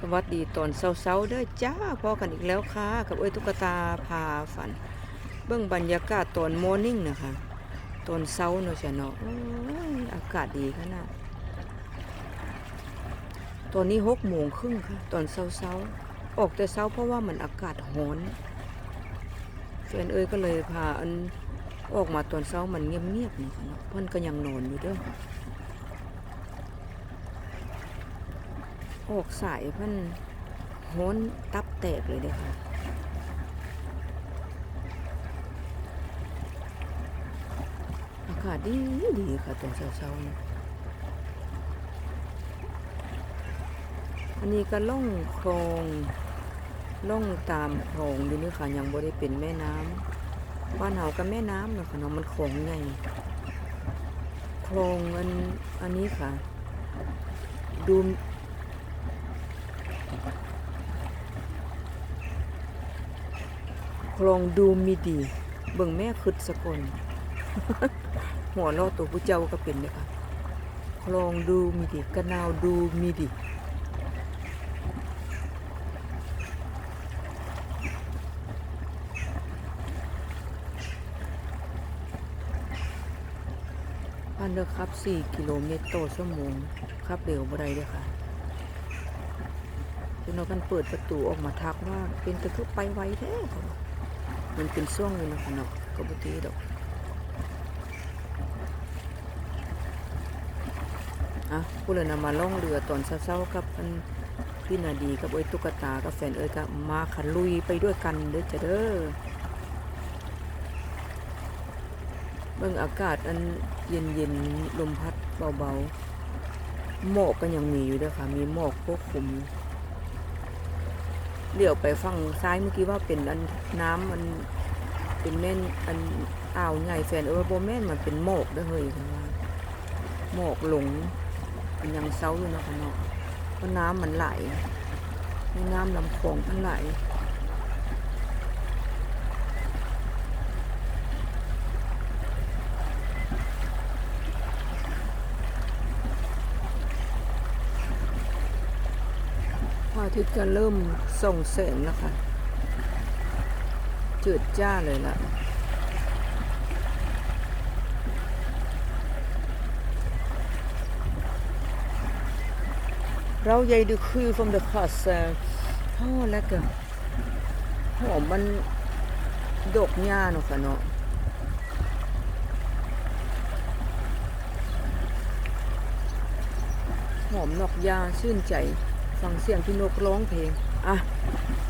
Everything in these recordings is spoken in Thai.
สวัสดีตอนเช้าๆเด้อจ้าพอกันอีกแล้วค่ะกับเอ้ยตุ๊กตาพาฝัน เบื้องบรรยากาศตอนมอร์นิ่งนะคะตอนเช้าเนาะจ้ะเนาะอากาศดีขนาดตอนนี้หกโมงครึ่งค่ะ ตอนเช้าๆออกแต่เช้าเพราะว่ามันอากาศร้อนแฟนเอ้ยก็เลยพาอันออกมาตอนเช้ามันเงียบๆนะคะเนาะเพิ่นก็ยังนอนอยู่เด้อ ออกสายเพันโหนตับแตกเลยเด้อค่ะอากาศดีดีค่ะตอนเช้าๆนะอันนี้ก็ล่องโคลงล่องตามคลงอยู่นี่ค่ะยังบ่ได้เป็นแม่น้ำบ้านเฮาก็แม่น้ำเนาะค่ะเนาะมันของใหญ่คลงอันอันนี้ค่ะ ดู คลองดูมีดี เบิ่งแม่คึดสกลหัวเราะตัวผู้เจ้าก็เป็นเลยค่ะคลองดูมีดีกระนาวดูมีดีพันเดอร์ครับ 4 กิโลเมตรต่อชั่วโมง ครับเร็วบ่ได้เลยค่ะ จนเรากันเปิดประตูออกมาทักว่า เป็นตะคือไปไวแท้เขามันเป็นช่วงเลยนะคะเนาะก็บ่ตีดอกอะผู้เลยนำมาล่องเรือตอนเช้าๆกับอันพี่นาดีกับไอ้ตุ๊กตากับแฟนเอ้ยก็มาขันลุยไปด้วยกันเด้อจ้ะเด้อเบิ่งอากาศอันเย็นๆลมพัดเบาๆหมอกก็ยังมีอยู่ด้อค่ะ มีหมอกปกคุม เดี๋ยวไปฝั่งซ้ายเมื่อกี้ว่าเป็นอันน้ำมันเป็นแม่นอันอ่าวใหญ่แฟนเออโบแม่นมันเป็นหมอกด้วยเฮ้ยคุณว่าหมอกหลงเป็นยังเซาอยู่นะคะเนาะเพราะน้ำมันไหลนน้ำลำคลองมันไหลพระอา ทิตย์ก็เริ่มส่งแสงแล้วค่ะ จืดจ้าเลยล่ะ เราใหญ่ดูคือ from the coast โอ้แล้วก็หอมมันดกหญ้าเนาะค่ะเนาะหอมนอกหญ้าชื่นใจ ฟังเสียงพี่นกร้องเพลง อะ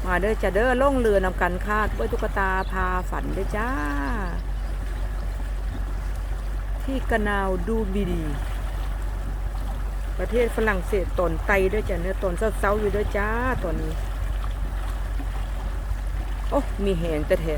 มาเด้อจะเด้อล่องเรือนำกันคาดไว้ตุ๊กตาพาฝันเด้อจ้า ที่กะนาวดูบีดี ประเทศฝรั่งเศสตอนไตด้วยจ้ะเนื้อตอนเศร้าๆอยู่ด้วยจ้าตอนนี้ โอ้ มีแหงแต่แท้